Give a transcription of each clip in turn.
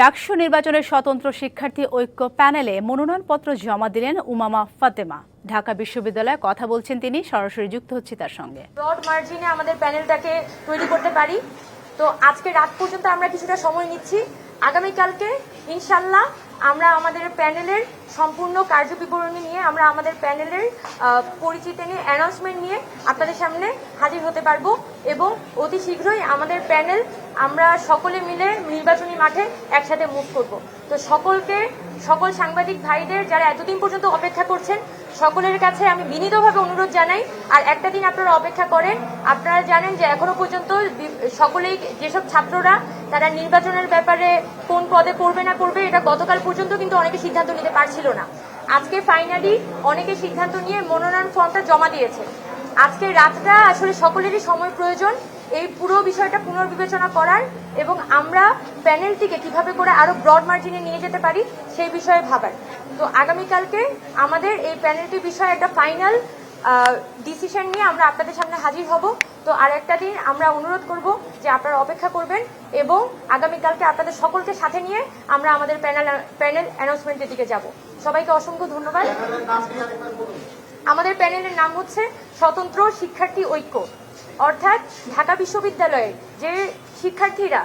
ডাকসু নির্বাচনের স্বতন্ত্র শিক্ষার্থী ঐক্য প্যানেলে মনোনয়নপত্র জমা দিলেন উমামা ফাতেমা। ঢাকা বিশ্ববিদ্যালয়ে কথা বলছেন তিনি, সরাসরি যুক্ত হচ্ছে তার সঙ্গে। ব্রড মার্জিনে আমাদের প্যানেলটাকে তৈরি করতে পারি। তো আজকে রাত পর্যন্ত আমরা কিছুটা সময় নিচ্ছি। আগামীকালকে ইনশাল্লাহ আমরা আমাদের প্যানেলের সম্পূর্ণ কার্যবিবরণী নিয়ে, আমরা আমাদের প্যানেলের পরিচিতি নিয়ে অ্যানাউন্সমেন্ট নিয়ে আপনাদের সামনে হাজির হতে পারব এবং অতি শীঘ্রই আমাদের প্যানেল আমরা সকলে মিলে নির্বাচনী মাঠে একসাথে মুভ করব। তো সকলকে, সকল সাংবাদিক ভাইদের যারা এতদিন পর্যন্ত অপেক্ষা করছেন সকলের কাছে আমি বিনীতভাবে অনুরোধ জানাই। আর একটা দিন আপনারা অপেক্ষা করেন। আপনারা জানেন যে এখনও পর্যন্ত সকলেই, যেসব ছাত্ররা, তারা নির্বাচনের ব্যাপারে কোন পদে করবে না করবে এটা গতকাল পর্যন্ত কিন্তু অনেকে সিদ্ধান্ত নিতে পারছিল না। আজকে ফাইনালি অনেকে সিদ্ধান্ত নিয়ে মনোনয়ন ফর্মটা জমা দিয়েছে। আজকে রাতটা আসলে সকলেরই সময় প্রয়োজন। এই পুরো বিষয়টা পুনর্বিবেচনা করার এবং আমরা প্যানেলটিকে কীভাবে করে আরও ব্রড মার্জিনে নিয়ে যেতে পারি সেই বিষয়ে ভাবার। তো আগামীকালকে আমাদের এই প্যানেলটি বিষয়ে একটা ফাইনাল ডিসিশন নিয়ে আমরা আপনাদের সামনে হাজির হব। তো আর একটা দিন আমরা অনুরোধ করব যে আপনারা অপেক্ষা করবেন এবং আগামীকালকে আপনাদের সকলকে সাথে নিয়ে আমরা আমাদের প্যানেল প্যানেল অ্যানাউন্সমেন্টের দিকে যাব। সবাইকে অসংখ্য ধন্যবাদ। আমাদের প্যানেলের নাম হচ্ছে স্বতন্ত্র শিক্ষার্থী ঐক্য। অর্থাৎ ঢাকা বিশ্ববিদ্যালয়ে যে শিক্ষার্থীরা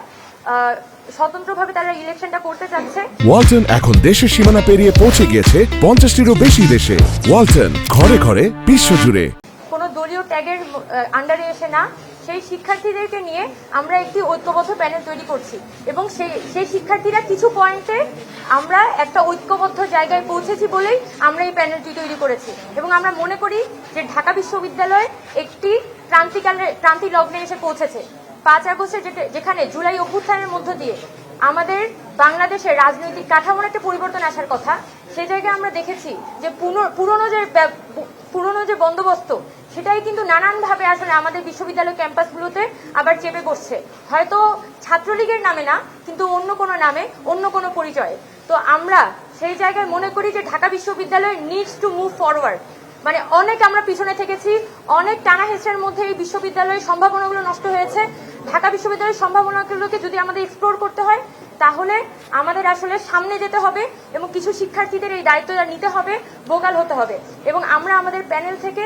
স্বতন্ত্রভাবে তারা ইলেকশনটা করতে চাচ্ছে ওয়ালটন এখন দেশের সীমানা পেরিয়ে পৌঁছে গিয়েছে পঞ্চাশটিরও বেশি দেশে। ওয়ালটন ঘরে ঘরে বিশ্বজুড়ে। কোনো দলীয় ট্যাগের আন্ডারে এসে না সেই শিক্ষার্থীদেরকে নিয়ে আমরা একটি ঐক্যবদ্ধ প্যানেল তৈরি করছি। এবং সেই সেই শিক্ষার্থীরা কিছু পয়েন্টে আমরা একটা ঐক্যবদ্ধ জায়গায় পৌঁছেছি বলেই আমরা এই প্যানেলটি তৈরি করেছি। এবং আমরা মনে করি যে ঢাকা বিশ্ববিদ্যালয় একটি ক্রান্তিকালে, ক্রান্তি লগ্নে এসে পৌঁছেছে। পাঁচ আগস্টে যেখানে জুলাই অভ্যুত্থানের মধ্য দিয়ে আমাদের বাংলাদেশের রাজনৈতিক কাঠামোর একটা পরিবর্তন আসার কথা, সেই জায়গায় আমরা দেখেছি যে পুরনো যে পুরনো যে বন্দোবস্ত সেটাই কিন্তু নানানভাবে আসলে আমাদের বিশ্ববিদ্যালয় ক্যাম্পাসগুলোতে আবার চেপে বসছে। হয়তো ছাত্রলীগের নামে না, কিন্তু অন্য কোনো নামে, অন্য কোনো পরিচয়ে। তো আমরা সেই জায়গায় মনে করি যে ঢাকা বিশ্ববিদ্যালয় নিডস টু মুভ ফরওয়ার্ড মানে অনেক আমরা পিছনে থেকেছি অনেক টানা হেঁচড়ের মধ্যে এই বিশ্ববিদ্যালয়ের সম্ভাবনাগুলো নষ্ট হয়েছে। ঢাকা বিশ্ববিদ্যালয়ের সম্ভাবনাগুলোকে যদি আমাদের এক্সপ্লোর করতে হয়, তাহলে আমাদের আসলে সামনে যেতে হবে এবং কিছু শিক্ষার্থীদের এই দায়িত্বটা নিতে হবে, বোকাল হতে হবে। এবং আমরা আমাদের প্যানেল থেকে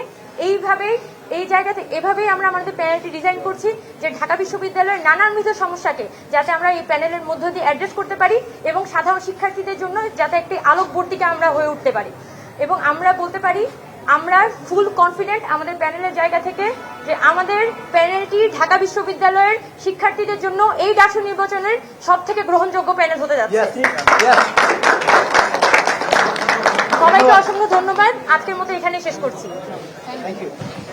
এইভাবেই, এই জায়গাতে এভাবেই আমরা আমাদের প্যানেলটি ডিজাইন করছি যে ঢাকা বিশ্ববিদ্যালয়ের নানানবিধ সমস্যাকে যাতে আমরা এই প্যানেলের মধ্য দিয়ে অ্যাড্রেস করতে পারি এবং সাধারণ শিক্ষার্থীদের জন্য যাতে একটি আলোকবর্তিকা আমরা হয়ে উঠতে পারি এবং আমরা বলতে পারি, আমরা ফুল কনফিডেন্ট আমাদের প্যানেলের জায়গা থেকে যে আমাদের প্যানেলটি ঢাকা বিশ্ববিদ্যালয়ের শিক্ষার্থীদের জন্য এই ডাকসু নির্বাচনের সব থেকে গ্রহণযোগ্য প্যানেল হতে যাচ্ছে. সবাইকে অসংখ্য ধন্যবাদ আজকের মতো এখানে শেষ করছি থ্যাংক you.